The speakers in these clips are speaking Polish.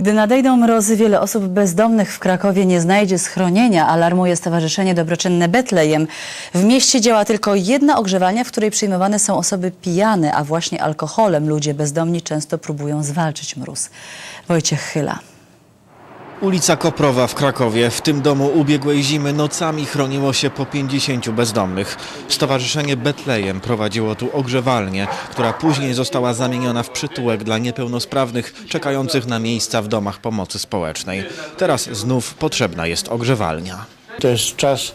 Gdy nadejdą mrozy, wiele osób bezdomnych w Krakowie nie znajdzie schronienia, alarmuje Stowarzyszenie Dobroczynne Betlejem. W mieście działa tylko jedna ogrzewalnia, w której przyjmowane są osoby pijane, a właśnie alkoholem ludzie bezdomni często próbują zwalczyć mróz. Wojciech Chyla. Ulica Koprowa w Krakowie. W tym domu ubiegłej zimy nocami chroniło się po 50 bezdomnych. Stowarzyszenie Betlejem prowadziło tu ogrzewalnię, która później została zamieniona w przytułek dla niepełnosprawnych czekających na miejsca w domach pomocy społecznej. Teraz znów potrzebna jest ogrzewalnia. To jest czas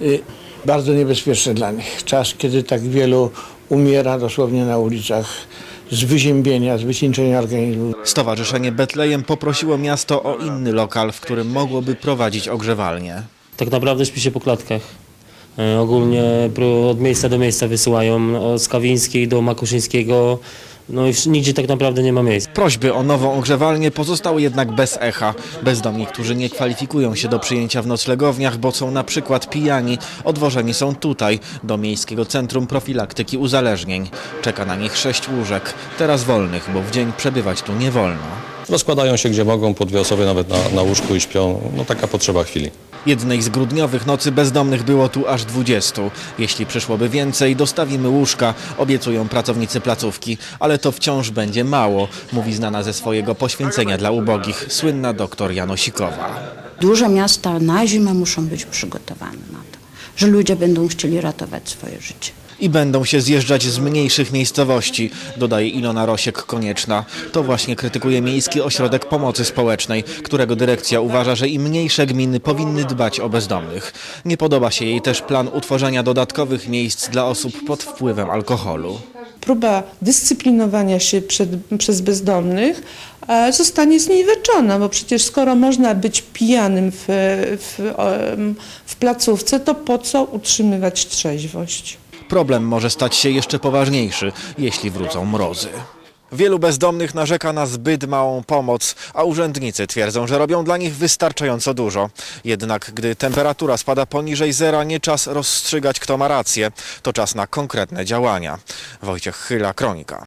y, bardzo niebezpieczny dla nich. Czas, kiedy tak wielu umiera dosłownie na ulicach z wyziębienia, z wycieńczenia organizmu. Stowarzyszenie Betlejem poprosiło miasto o inny lokal, w którym mogłoby prowadzić ogrzewalnię. Tak naprawdę śpi się po klatkach. E, Ogólnie od miejsca do miejsca wysyłają, od Skawińskiej do Makuszyńskiego, no wsz- nigdzie tak naprawdę nie ma miejsc. Prośby o nową ogrzewalnię pozostały jednak bez echa. Bezdomni, którzy nie kwalifikują się do przyjęcia w noclegowniach, bo są na przykład pijani, odwożeni są tutaj, do Miejskiego Centrum Profilaktyki Uzależnień. Czeka na nich sześć łóżek, teraz wolnych, bo w dzień przebywać tu nie wolno. Rozkładają się gdzie mogą, po dwie osoby nawet na, na łóżku i śpią. No taka potrzeba chwili. Jednej z grudniowych nocy bezdomnych było tu aż 20. Jeśli przyszłoby więcej, dostawimy łóżka, obiecują pracownicy placówki, ale to wciąż będzie mało, mówi znana ze swojego poświęcenia dla ubogich słynna doktor Janosikowa. Duże miasta na zimę muszą być przygotowane na to, że ludzie będą chcieli ratować swoje życie. I będą się zjeżdżać z mniejszych miejscowości, dodaje Ilona Rosiek-Konieczna. To właśnie krytykuje Miejski Ośrodek Pomocy Społecznej, którego dyrekcja uważa, że i mniejsze gminy powinny dbać o bezdomnych. Nie podoba się jej też plan utworzenia dodatkowych miejsc dla osób pod wpływem alkoholu. próba dyscyplinowania się przed, przez bezdomnych e, zostanie zniweczona, bo przecież skoro można być pijanym w, w, w placówce, to po co utrzymywać trzeźwość? Problem może stać się jeszcze poważniejszy, jeśli wrócą mrozy. Wielu bezdomnych narzeka na zbyt małą pomoc, a urzędnicy twierdzą, że robią dla nich wystarczająco dużo. Jednak gdy temperatura spada poniżej zera, nie czas rozstrzygać kto ma rację. To czas na konkretne działania. Wojciech Chyla, Kronika.